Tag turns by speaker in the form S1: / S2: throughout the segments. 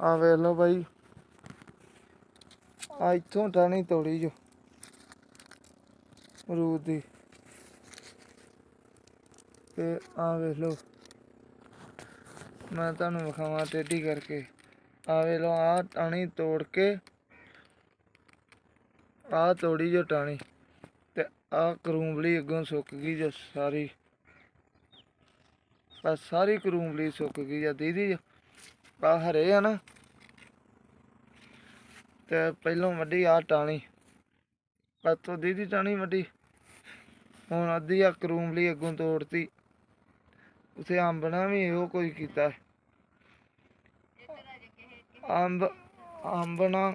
S1: ਆ ਵੇਖ ਲਓ ਬਾਈ। ਆ ਇੱਥੋਂ ਟਾਣੀ ਤੋੜੀ ਜੋ। ਅਮਰੂਦ ਦੀ। ਤੇ ਆ ਵੇਖ ਲਓ। ਮੈਂ ਤੁਹਾਨੂੰ ਵਿਖਾਵਾਂ ਟੇਢੀ ਕਰਕੇ। ਆ ਵੇਖ ਲਓ, ਆ ਟਾਣੀ ਤੋੜ ਕੇ ਆ ਤੋੜੀ ਜੋ ਟਾਣੀ ਤੇ ਆ ਕਰੂੰਬਲੀ ਅੱਗੋਂ ਸੁੱਕ ਗਈ ਜੋ ਸਾਰੀ। ਆ ਸਾਰੀ ਕਰੂੰਬਲੀ ਸੁੱਕ ਗਈ ਆ। ਦੀਦੀ ਆ ਹਰੇ ਆ ਨਾ। ਤੇ ਪਹਿਲੋਂ ਵੱਡੀ ਆ ਟਾਣੀ ਤੋਂ ਦੀਦੀ ਟਾਣੀ ਵੱਡੀ ਹੁਣ ਅੱਧੀ ਆ ਕਰੂੰਬਲੀ ਅੱਗੋਂ ਤੋੜਤੀ। ਉਥੇ ਅੰਬਣਾ ਵੀ ਇਹੋ ਕੋਈ ਕੀਤਾ। ਅੰਬ ਅੰਬਣਾ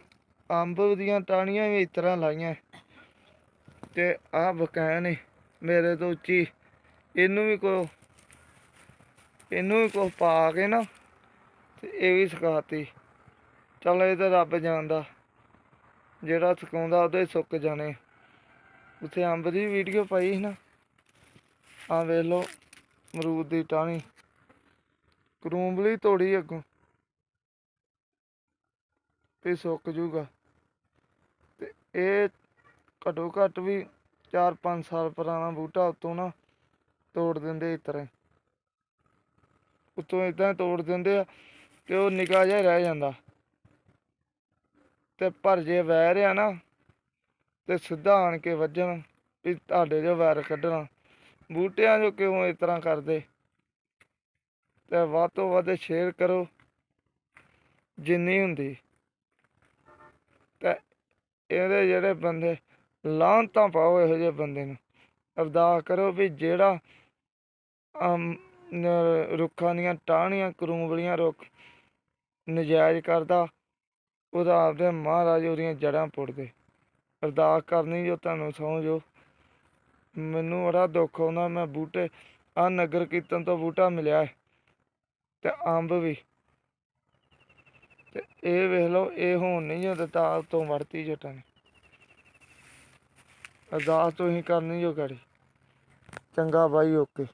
S1: ਅੰਬ ਦੀਆਂ ਟਾਣੀਆਂ ਵੀ ਇਸ ਤਰ੍ਹਾਂ ਲਾਈਆਂ। ਤੇ ਆ ਬਕਾਇਆ ਨੇ ਮੇਰੇ ਤੋਂ ਉੱਚੀ। ਇਹਨੂੰ ਵੀ ਕੋ, ਇਹਨੂੰ ਵੀ ਕੋ ਪਾ ਕੇ ਨਾ ਤੇ ਇਹ ਵੀ ਸਿਖਾਤੀ। ਚੱਲ ਇਹ ਤਾਂ ਰੱਬ ਜਾਣਦਾ। ਜਿਹੜਾ ਸਿਖਾਉਂਦਾ ਉਹਦੇ ਸੁੱਕ ਜਾਣੇ। ਉੱਥੇ ਅੰਬ ਦੀ ਵੀਡੀਓ ਪਾਈ ਸੀ ਨਾ। ਆ ਵੇਖ ਲਓ ਮਰੂਦ ਦੀ ਟਾਹਣੀ। ਕਰੂੰਬਲੀ ਤੋੜੀ ਅੱਗੋਂ। ਤੇ ਸੁੱਕ ਜੂਗਾ ਤੇ ਇਹ ਘੱਟੋ ਘੱਟ ਵੀ 4-5 ਸਾਲ ਪੁਰਾਣਾ ਬੂਟਾ ਉਤੋਂ ਨਾ ਤੋੜ ਦਿੰਦੇ ਇਸ ਤਰ੍ਹਾਂ ਹੀ। ਉੱਤੋਂ ਇਦਾਂ ਤੋੜ ਦਿੰਦੇ ਆ। ਤੇ ਉਹ ਨਿਕਾ ਜਿਹਾ ਰਹਿ ਜਾਂਦਾ। ਤੇ ਪਰ ਜੇ ਵੈਰ ਆ ਨਾ, ਤੇ ਸਿੱਧਾ ਆਣ ਕੇ ਵੱਜਣ ਵੀ ਤੁਹਾਡੇ ਜੋ ਵੈਰ ਕੱਢਣਾ। ਬੂਟਿਆਂ ਜੋ ਕਿਉਂ ਇਸ ਤਰ੍ਹਾਂ ਕਰਦੇ? ਤੇ ਵੱਧ ਤੋਂ ਵੱਧ ਸ਼ੇਅਰ ਕਰੋ, ਜਿੰਨੀ ਹੁੰਦੀ। ਤੇ ਇਹਦੇ ਜਿਹੜੇ ਬੰਦੇ ਲਾਂਤਾਂ ਪਾਓ ਇਹੋ ਜਿਹੇ ਬੰਦੇ ਨੂੰ। ਅਰਦਾਸ ਕਰੋ ਵੀ ਜਿਹੜਾ ਰੁੱਖਾਂ ਦੀਆਂ ਟਾਹਣੀਆਂ, ਕਰੂੰਬਲੀਆਂ ਰੁੱਖ ਨਜਾਇਜ਼ ਕਰਦਾ ਉਹਦਾ ਆਪਦੇ ਮਹਾਰਾਜ ਉਹਦੀਆਂ ਜੜ੍ਹਾਂ ਪੁੱਟਦੇ। ਅਰਦਾਸ ਕਰਨੀ ਜੋ ਤੁਹਾਨੂੰ ਸਹੁੰ ਜੋ ਮੈਨੂੰ ਬੜਾ ਦੁੱਖ ਆਉਂਦਾ, ਮੈਂ ਬੂਟੇ ਆ ਨਗਰ ਕੀਰਤਨ ਤੋਂ ਬੂਟਾ ਮਿਲਿਆ ਤੇ ਅੰਬ ਵੀ। ਤੇ ਇਹ ਵੇਖ ਲਓ, ਇਹ ਹੁਣ ਨਹੀਂ ਜੋ ਦਿੱਤਾ ਤੋਂ ਵੜਤੀ ਜੱਟਾਂ ਨੇ। ਅਰਦਾਸ ਤੁਸੀਂ ਕਰਨੀ ਜੋ ਕਰੀ। ਚੰਗਾ ਬਾਈ, ਓਕੇ।